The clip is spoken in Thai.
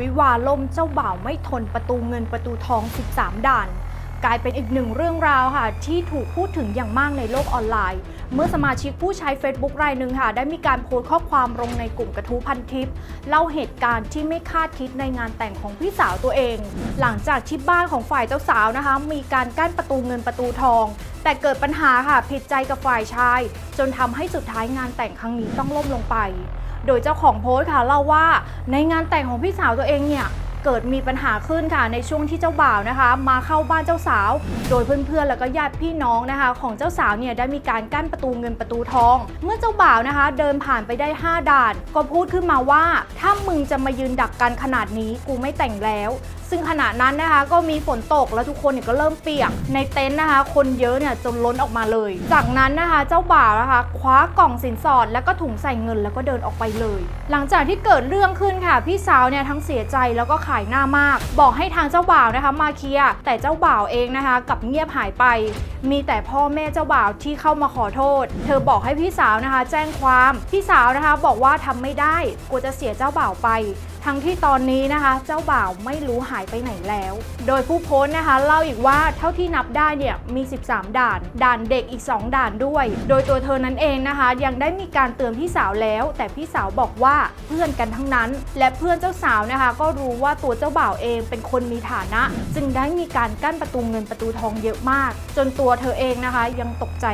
วิวาล่มเจ้าบ่าวไม่ทนประตูเงินประตูทอง 13 ด่าน กลายเป็นอีกหนึ่งเรื่องราวค่ะ ที่ถูกพูดถึงอย่างมากในโลกออนไลน์ เมื่อสมาชิกผู้ใช้ Facebook รายหนึ่งค่ะ ได้มีการโพสต์ข้อความลงในกลุ่มกระทู้พันทิปเล่าเหตุการณ์ที่ไม่คาดคิดในงานแต่งของพี่สาวตัวเอง หลังจากที่บ้านของฝ่ายเจ้าสาวนะคะ มีการกั้นประตูเงินประตูทอง แต่เกิดปัญหาค่ะผิดใจกับฝ่ายชาย จนทำให้สุดท้ายงานแต่งครั้งนี้ต้องล่มลงไป โดยเจ้าของโพสต์ค่ะเล่าว่า ในงานแต่งของพี่สาวตัวเองเนี่ย เกิดมีปัญหาขึ้นค่ะในช่วงที่เจ้าบ่าวนะคะ มาเข้าบ้านเจ้าสาว โดยเพื่อนๆแล้วก็ญาติพี่น้องนะคะ ของเจ้าสาวเนี่ยได้มีการกั้นประตูเงินประตูทอง เมื่อเจ้าบ่าวนะคะ เดินผ่านไปได้ 5 ด่าน ก็พูดขึ้นมาว่า ถ้ามึงจะมายืนดักกันขนาดนี้กูไม่แต่งแล้วซึ่งขณะนั้นนะคะก็มีฝนตกแล้วทุกคนเนี่ยก็เริ่มเปียก ในเต็นท์นะคะ คนเยอะเนี่ยจนล้นออกมาเลย จากนั้นนะคะเจ้าบ่าวนะคะ คว้ากล่องสินสอดแล้วก็ถุงใส่เงินแล้วก็เดินออกไปเลย หลังจากที่เกิดเรื่องขึ้นค่ะ พี่สาวเนี่ยทั้งเสียใจแล้วก็ายหน้ามาก บอกให้ทางเจ้าบ่าวนะคะ มาเคลียร์แต่เจ้าบ่าวเองนะคะกลับเงียบหายไป มีแต่พ่อแม่เจ้าบ่าวที่เข้ามาขอโทษ เธอบอกให้พี่สาวนะคะ แจ้งความพี่สาวนะคะ บอกว่าทำไม่ได้กลัวจะเสียเจ้าบ่าวไปทั้งที่ตอนนี้นะคะ เจ้าบ่าวไม่รู้หายไปไหนแล้ว โดยผู้โพสต์นะคะ เล่าอีกว่าเท่าที่นับได้เนี่ยมี 13 ด่าน ด่านเด็กอีก 2 ด่านด้วย โดยตัวเธอนั้นเองนะคะ ยังได้มีการเตือนพี่สาวแล้ว แต่พี่สาวบอกว่าเพื่อนกันทั้งนั้น และเพื่อนเจ้าสาวนะคะ ก็รู้ว่าตัวเจ้าบ่าวเองเป็นคนมีฐานะ จึงได้มีการกั้นประตูเงินประตูทองเยอะมาก จนตัวเธอเองนะคะยังตกใจ